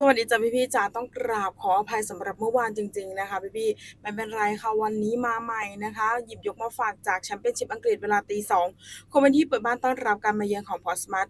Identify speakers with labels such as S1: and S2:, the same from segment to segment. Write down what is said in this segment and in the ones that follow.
S1: สวัสดีจ้ะพี่ๆจ๋าต้องกราบขออภัยสำหรับเมื่อวานจริง ๆ นะคะพี่ๆไม่เป็นไรค่ะวันนี้มาใหม่นะคะ หยิบยกมาฝากจากแชมเปี้ยนชิพอังกฤษเวลาตีสองคอมเมนที่เปิดบ้านต้อนรับการมาเยือนของพอสมัต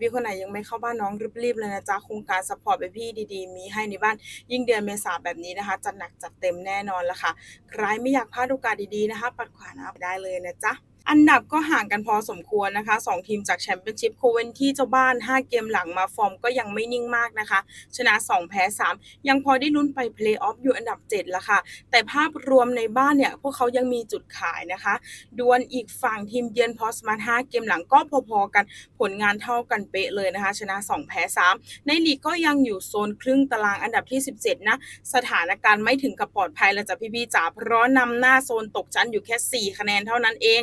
S1: พี่ๆคนไหนยังไม่เข้าบ้านน้องรีบๆเลยนะจ๊ะโครงการซัพพอร์ตไปพี่ดีๆ มีให้ในบ้านยิ่งเดือนเมษาแบบนี้นะคะจัดหนักจัดเต็มแน่นอนละค่ะ ใครไม่อยากพลาดโอกาสดีๆนะคะ ปัดขวานะได้เลยนะจ๊ะ อันดับก็ห่างกันพอสมควรนะคะ 2 ทีมจากแชมเปี้ยนชิพโคเวนที่เจ้าบ้าน 5 เกมหลังมาฟอร์มก็ยังไม่นิ่งมากนะคะ ชนะ 2 แพ้ 3 ยังพอได้ลุ้นไปเพลย์ออฟอยู่อันดับ 7 ละค่ะ แต่ภาพรวมในบ้านเนี่ย พวกเขายังมีจุดขายนะคะ ดวลอีกฝั่งทีมเยือนพอสมาร์ท5เกมหลังก็พอๆกันผลงานเท่ากันเป๊ะเลยนะคะ ชนะ 2 แพ้ 3 ในลีกก็ยังอยู่โซนครึ่งตารางอันดับที่ 17 นะ สถานการณ์ไม่ถึงกับปลอดภัยแล้วจ้ะพี่ๆจ๋าเพราะนำหน้าโซนตกชั้นอยู่แค่ 4 คะแนนเท่านั้นเอง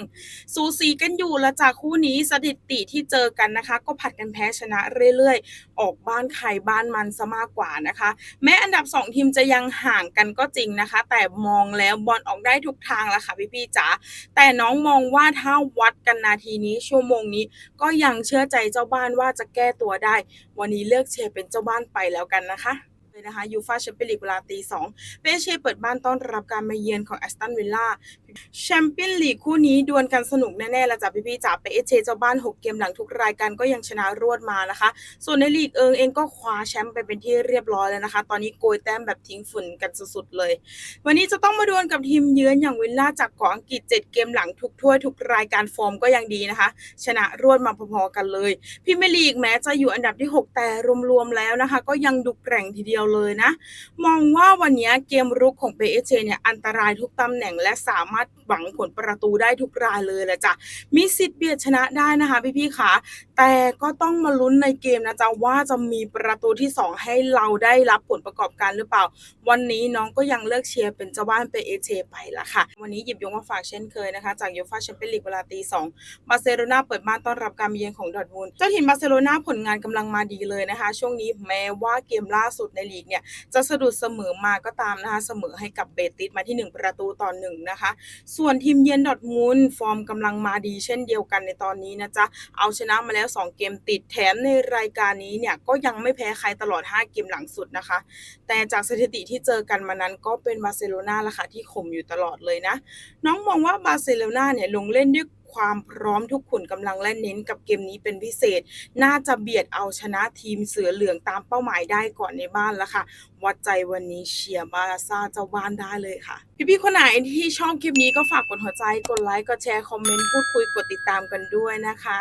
S1: สูสีกันอยู่และจากคู่นี้สถิติที่เจอกันนะคะ ก็ผัดกันแพ้ชนะเรื่อยๆ ออกบ้านใครบ้านมันซะมากกว่านะคะ แม้อันดับ 2 ทีมจะยังห่างกันก็จริงนะคะ แต่มองแล้วบอลออกได้ทุกทางแล้วค่ะพี่ๆจ๋าแต่น้องมองว่าถ้าวัดกันนาทีนี้ชั่วโมงนี้ ก็ยังเชื่อใจเจ้าบ้านว่าจะแก้ตัวได้ วันนี้เลือกเชียร์เป็นเจ้าบ้านไปแล้วกันนะคะ เลยนะคะยูฟาแชมเปี้ยนลีกเวลาตีสองเปเช่เปิดบ้านต้อนรับการมาเยือนของแอสตันวิลล่าแชมเปี้ยนลีกคู่นี้ดวลกันสนุกแน่ๆละจ้ะพี่ๆจ๋าเปเชเจ้าบ้าน 6 เกมหลังทุกรายการก็ยังชนะรวดมานะคะ ส่วนในลีกเอิงเองก็คว้าแชมป์ไปเป็นที่เรียบร้อยแล้วนะคะ ตอนนี้โกยแต้มแบบทิ้งฝุ่นกันสุดๆเลย วันนี้จะต้องมาดวลกับทีมเยือนอย่างวิลล่าจากเกาะอังกฤษ 7 เกมหลังทุกถ้วยทุกรายการฟอร์มก็ยังดีนะคะ ชนะรวดมาพอๆกันเลยพรีเมียร์ลีกแม้จะอยู่อันดับที่ 6 แต่รวมๆแล้วนะคะ ก็ยังดูแกร่งทีเดียวเลยนะ มองว่าวันนี้เกมรุกของ PSG เนี่ยอันตรายทุกตำแหน่งและสามารถหวังผลประตูได้ทุกรายเลยแหละจ้ะมีสิทธิ์เบียดชนะได้นะคะพี่ๆค่ะแต่ก็ต้องมาลุ้นในเกมนะจ๊ะว่าจะมีประตูที่ 2 ให้เราได้รับผลประกอบการหรือเปล่า วันนี้น้องก็ยังเลือกเชียร์เป็นเจ้าบ้านเปเอเชไปละค่ะ วันนี้หยิบยกมาฝากเช่นเคยนะคะ จากยูฟาแชมเปี้ยนลีกเวลาตีสองบาร์เซโลนาเปิดบ้านต้อนรับการเยือนของดอร์ทมุนเจ้าถิ่นบาร์เซโลนาผลงานกำลังมาดีเลยนะคะ ช่วงนี้แม้ว่าเกมล่าสุดในลีกเนี่ยจะสะดุดเสมอมาก็ตามนะคะเสมอให้กับเบติสมาที่ 1 ประตูต่อหนึ่งนะคะ ส่วนทีมเยือนดอทมุนฟอร์มกำลังมาดีเช่นเดียวกันในตอนนี้นะจ๊ะเอาชนะมาแล้ว 2 เกมติดแถมในรายการนี้เนี่ยก็ยังไม่แพ้ใครตลอด 5 เกมหลังสุดนะคะ แต่จากสถิติที่เจอกันมานั้นก็เป็นบาร์เซโลนาละค่ะที่ข่มอยู่ตลอดเลยนะน้องมองว่าบาร์เซโลนาเนี่ยลงเล่นด้วย ความพร้อมทุกขุนกำลังและเน้นกับเกมนี้เป็นพิเศษ น่าจะเบียดเอาชนะทีมเสือเหลืองตามเป้าหมายได้ก่อนในบ้านแล้วค่ะ วัดใจวันนี้เชียร์บาร์ซ่าเจ้าบ้านได้เลยค่ะ พี่ๆคนไหนที่ชอบคลิปนี้ก็ฝากกดหัวใจ กดไลค์ กดแชร์ คอมเมนต์ พูดคุย กดติดตามกันด้วยนะคะ